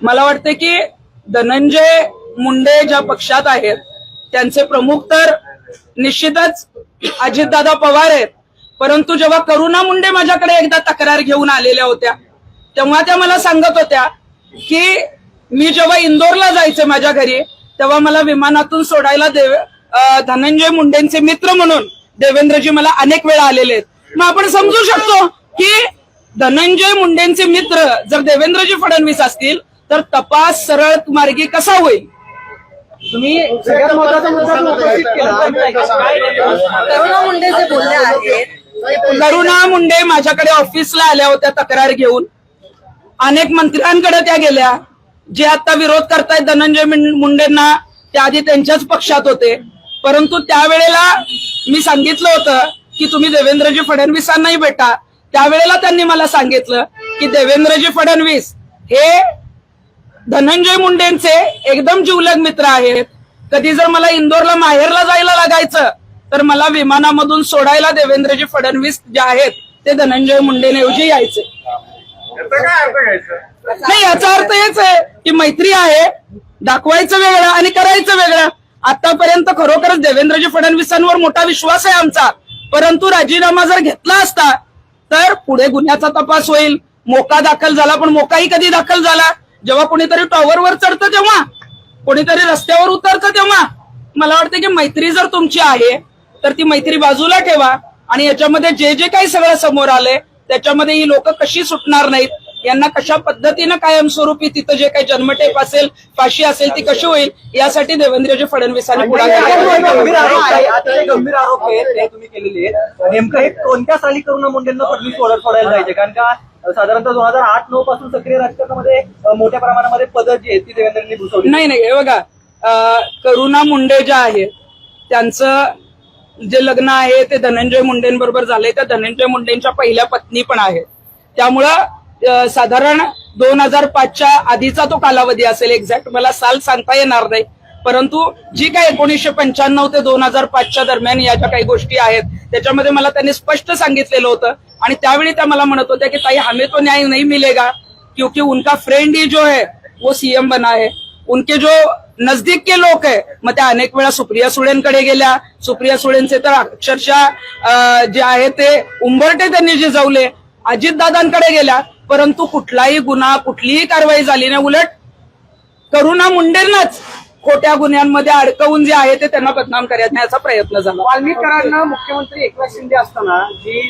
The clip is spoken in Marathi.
मला वाटतं की धनंजय मुंडे ज्या पक्षात आहेत त्यांचे प्रमुख तर निश्चितच अजितदादा पवार आहेत. परंतु जेव्हा करुणा मुंडे माझ्याकडे एकदा तक्रार घेऊन आलेल्या होत्या तेव्हा त्या मला सांगत होत्या की मी जेव्हा इंदोरला जायचे माझ्या घरी तेव्हा मला विमानातून सोडायला देव धनंजय मुंडेंचे मित्र म्हणून देवेंद्रजी मला अनेक वेळा आलेले आहेत. मग आपण समजू शकतो की धनंजय मुंडेंचे मित्र जर देवेंद्रजी फडणवीस असतील तर तपास सरळ मार्गी कसा होईल? तुम्ही सगळ्यात महत्त्वाचा मुद्दा उपस्थित केला. करुणा मुंडे जे बोलले आहेत करुणा मुंडे माझ्याकडे ऑफिसला आल्या होत्या तक्रार घेऊन. अनेक मंत्र्यांकडे त्या गेल्या जे आता विरोध करतायत धनंजय मुंडेंना त्या आधी त्यांच्याच पक्षात होते. परंतु त्यावेळेला मी सांगितलं होतं की तुम्ही देवेंद्रजी फडणवीसांनाही भेटा. त्यावेळेला त्यांनी मला सांगितलं की देवेंद्रजी फडणवीस हे धनंजय मुंडेंचे एकदम जिवलग मित्र आहेत. कधी जर मला इंदोरला माहेरला जायला लागायचं तर मला विमानामधून सोडायला देवेंद्रजी फडणवीस जे आहेत ते धनंजय मुंडेंऐवजी यायचे. नाही याचा अर्थ हेच आहे की मैत्री आहे दाखवायचं वेगळं आणि करायचं वेगळं. आतापर्यंत खरोखरच देवेंद्रजी फडणवीसांवर मोठा विश्वास आहे आमचा. परंतु राजीनामा जर घेतला असता तर पुढे गुन्ह्याचा तपास होईल. मोका दाखल झाला पण मोकाही कधी दाखल झाला? जेव्हा कोणीतरी टॉवरवर चढतं तेव्हा कोणीतरी रस्त्यावर उतरतं तेव्हा मला वाटतं की मैत्री जर तुमची आहे तर ती मैत्री बाजूला ठेवा आणि याच्यामध्ये जे जे काही सगळं समोर आलंय त्याच्यामध्ये ही लोक कशी सुटणार नाहीत यांना कशा पद्धतीनं कायमस्वरूपी तिथं जे काही जन्मटेप असेल फाशी असेल ती कशी होईल यासाठी देवेंद्रजी फडणवीसांनी. गंभीर आरोप आहे आहेत ते तुम्ही केलेले आहेत. नेमकं हे कोणत्या साली करुणा मुंडेंना फडणवीस सोडत सोडायला जायचे? कारण का साधारणतः दोन हजार आठ नऊ पासून सक्रिय राजकारणामध्ये मोठ्या प्रमाणामध्ये पद जी आहेत ती देवेंद्रांनी भूषवली नाही नाही हे बघा करुणा मुंडे ज्या आहेत त्यांचं जे लग्न आहे ते धनंजय मुंडेंबरोबर झालंय. त्या धनंजय मुंडेंच्या पहिल्या पत्नी पण आहेत. त्यामुळं साधारण दोन हजार पाचच्या आधीचा तो कालावधी असेल एक्झॅक्ट मला साल सांगता येणार नाही. परंतु जी काय एकोणीसशे पंच्याण्णव ते दोन हजार पाचच्या दरम्यान या ज्या काही गोष्टी आहेत त्याच्यामध्ये मला त्यांनी स्पष्ट सांगितलेलं होतं. आणि त्यावेळी त्या मला म्हणत होत्या की ताई हमें तो न्याय नहीं मिलेगा क्योंकि उनका फ्रेंड ही जो है वो सीएम बना है. उनके जो नजदीक के लोक आहे मग त्या अनेक वेळा सुप्रिया सुळेंकडे गेल्या. सुप्रिया सुळेंचे तर अक्षरशः जे आहे ते उंबरटे त्यांनी जे अजितदादांकडे गेल्या. परंतु कुठलाही गुन्हा कुठलीही कारवाई झाली नाही. उलट करुणा मुंडेंनाच खोट्या गुन्ह्यांमध्ये अडकवून जे आहे ते त्यांना बदनाम करण्याचा प्रयत्न झाला. वाल्मिकरांना मुख्यमंत्री एकनाथ शिंदे असताना जी